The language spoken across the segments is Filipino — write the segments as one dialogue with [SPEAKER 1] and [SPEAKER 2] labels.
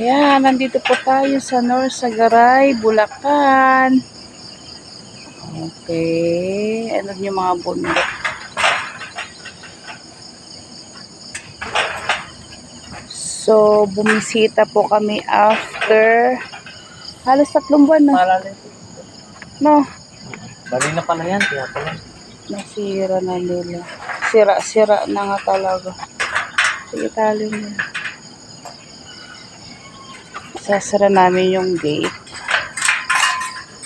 [SPEAKER 1] Ayan, nandito po tayo sa North Sagaray, Bulacan. Okay. Ano yung mga bundok? So, bumisita po kami after halos tatlong buwan na.
[SPEAKER 2] Malalim.
[SPEAKER 1] No,
[SPEAKER 2] Bali na pala yan, kaya pala.
[SPEAKER 1] nasira na nila. Sira-sira na nga talaga. Sige, tali mo. Sasara namin yung gate.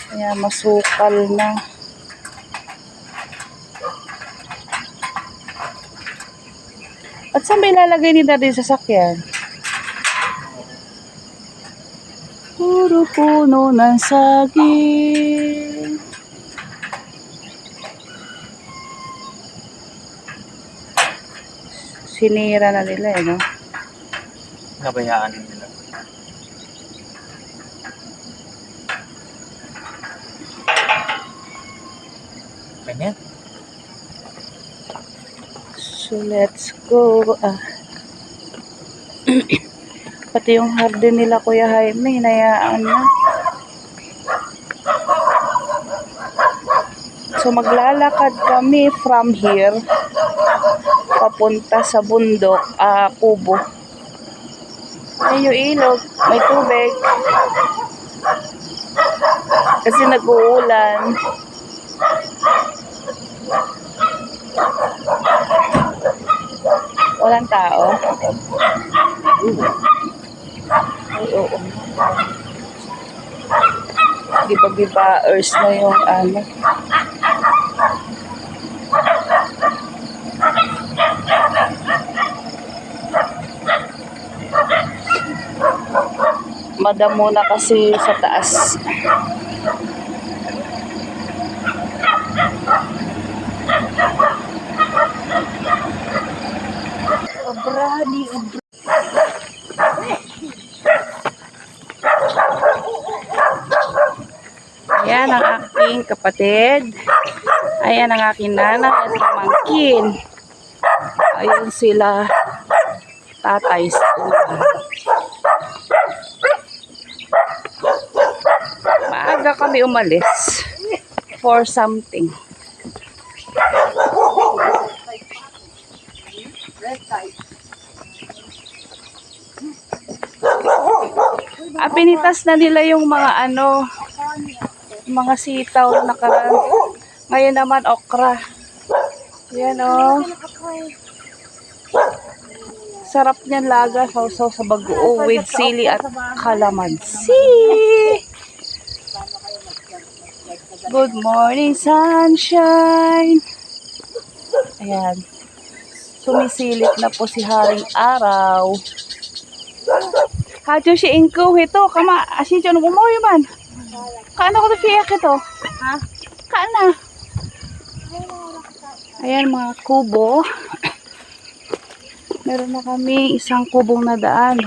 [SPEAKER 1] Kaya masukal na. At saan ba ilalagay ni Daddy sa sakyan? Puro puno ng saging. Sinira na nila eh, no?
[SPEAKER 2] Nabayaan nila. Ganyan.
[SPEAKER 1] So, let's go. Ah. Pati yung hardin nila, Kuya Jaime, hinayaan na. So, maglalakad kami from here papunta sa bundok, ah, Kubo. Ay, yung ilog, may tubig. Kasi nag-uulan. Walang tao. Ay, oo. Di ba bibaers na yung ano? Madamo na kasi sa taas. Abrani, Ayan ang aking kapatid. Ayan ang aking nanay at pamangkin. Ayun sila tatay sa ulan. Maaga kami umalis for something. Ah, pinitas na nila yung mga ano, mga sitaw na nakaraan. Ngayon naman, okra. Yan oh. Sarap niyan laga, sausaw sa bagoong with sili at calamansi. Good morning, sunshine. Ayan. Sumisilip na po si Haring Araw. Hadyo si Inko ito, kama asin dyan mo man. Kaano ko na fiyak ito? Ha? Kaana? Ayan mga kubo. Meron na kami isang kubong na daan.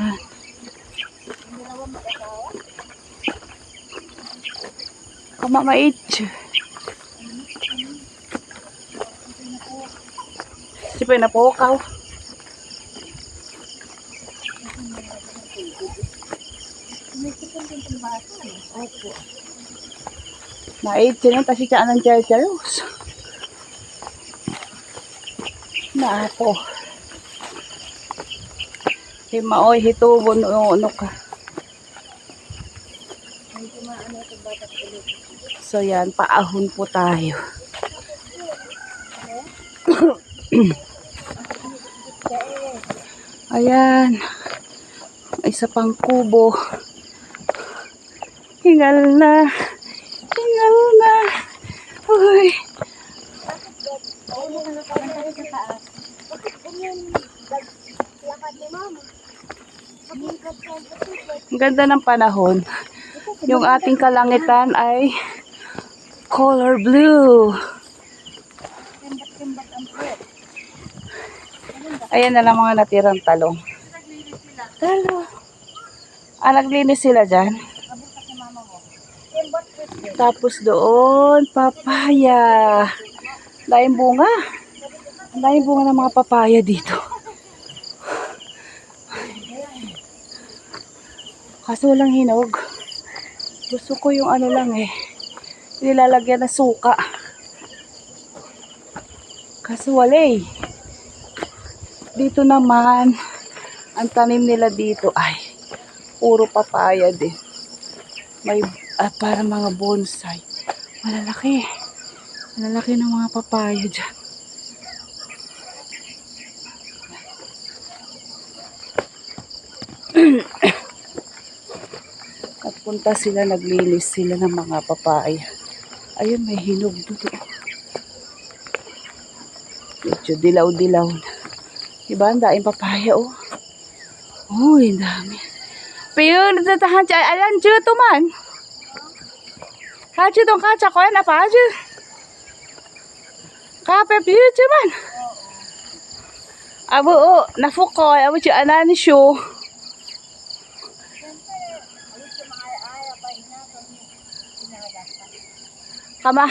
[SPEAKER 1] Kama mait. Sipay na po kaw. Mait sila kasi siya ng charcharos. Na ako. Si Maoy hitubo no ano ka. So yan, paahon po tayo. Ayan. Isa pang kubo. Hingal na. Hingal na. Uy. Ang ganda ng panahon. Yung ating kalangitan ay color blue. Ayan na lang mga natirang talong. Talong. Ah, naglinis sila dyan. Tapos doon, papaya. Laing bunga. Ang daming bunga ng mga papaya dito. Kaso walang hinog. Gusto ko yung ano lang eh. Nilalagyan na suka. Kaso wala eh. Dito naman, ang tanim nila dito ay puro papaya din. May ah, para mga bonsai. Malalaki. Malalaki ng mga papaya dyan. At punta sila, naglinis sila ng mga papaya. Ayun, may hinog dito. Medyo dilaw-dilaw na. Diba, ang daing papaya, oh. Uy, dami. Pero, natatahan siya. Ayan, dito man. Haji dong kaca ko yan, apa aja? Kape piyo man. Abo, oh, nafukoy. Abo, siya anani siyo. kama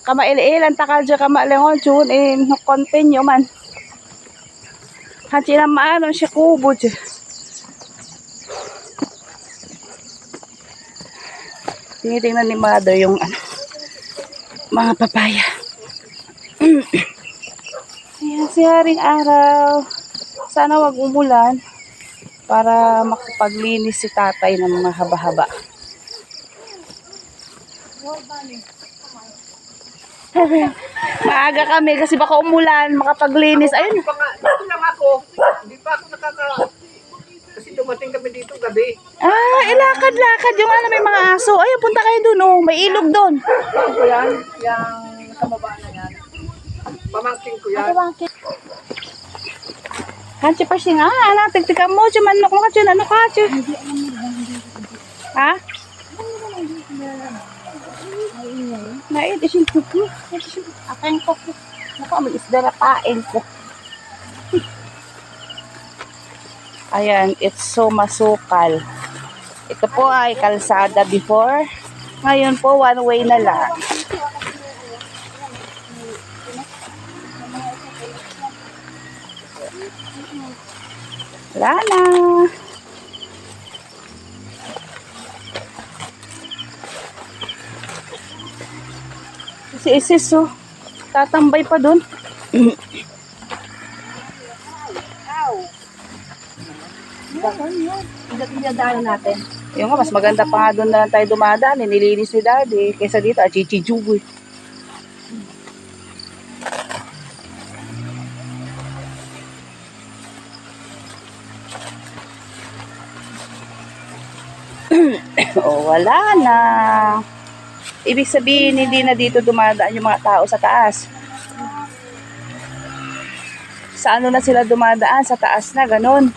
[SPEAKER 1] kama ililan takal dyan kama lengon chun in continue man hachi na maano siya kubo dyan tinitingnan ni mother yung ano mga papaya ayan si haring araw sana wag umulan para makapaglinis si tatay ng mga haba-haba Maaga kami kasi baka umulan, makapaglinis. Ayun.
[SPEAKER 3] dito lang ako. Hindi pa ako nakaka... Dumating kami dito gabi.
[SPEAKER 1] Ah, ilakad-lakad yung ano, may mga aso. Ayun, punta kayo dun, oh. May ilog dun.
[SPEAKER 3] Ano ko yan? Yung sa baba na yan. Pamangkin ko yan.
[SPEAKER 1] Kanchi pa siya nga, anak, tigtikan mo, cuman ano ka ano ka Ha? Nait, isin ko. Akin ko. Naku, may isda na pain ko. Ayan, it's so masukal. Ito po ay kalsada before. Ngayon po, one way na lang. Wala na. Si Isis, oh. Tatambay pa dun.
[SPEAKER 3] natin.
[SPEAKER 1] Yung nga, mas maganda pa nga doon na tayo dumadaan. eh. Nililinis ni daddy. Kesa dito, ah, chichijugoy. oh, wala na. Ibig sabihin, hindi na dito dumadaan yung mga tao sa taas. Sa ano na sila dumadaan? Sa taas na, ganun.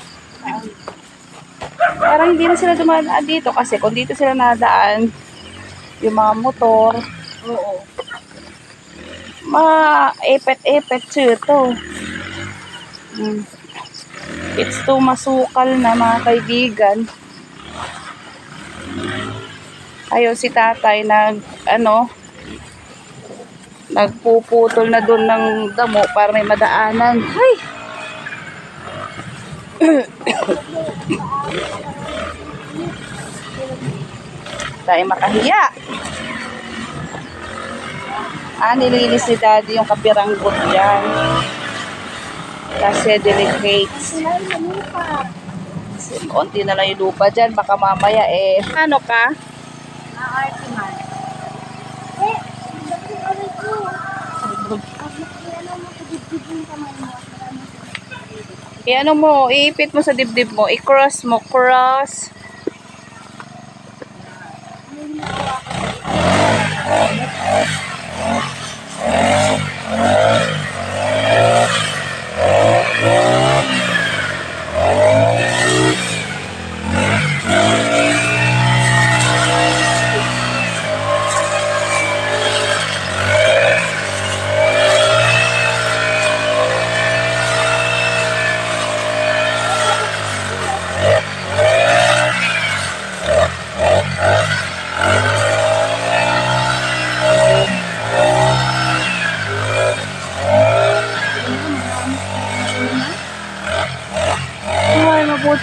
[SPEAKER 1] Parang hindi na sila dumadaan dito kasi kung dito sila nadaan, yung mga motor,
[SPEAKER 3] Oo.
[SPEAKER 1] ma-epet-epet siya ito. Mm. It's too masukal na mga kaibigan. Ayaw si tatay nag, ano, nagpuputol na doon ng damo para may madaanan. Ay! Tayo makahiya. Ah, nilinis ni daddy yung kapiranggot dyan. Kasi delicates. Kasi konti na lang yung lupa dyan. Baka mamaya eh. Ano ka? Eh ano mo, iipit mo sa dibdib mo. I-cross mo, cross.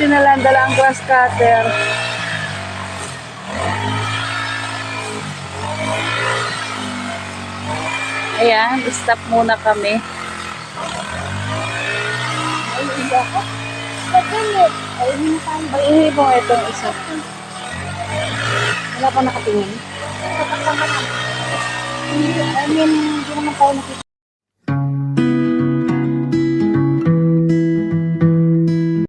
[SPEAKER 1] na lang dala ang grass cutter. Ayan, stop muna kami.
[SPEAKER 4] Ay, isa ko. Pagkalit. Ay, hindi tayo.
[SPEAKER 1] Ang itong isa.
[SPEAKER 4] Wala pa nakatingin. Tatakpan ka na. I mean, hindi naman tayo nakita.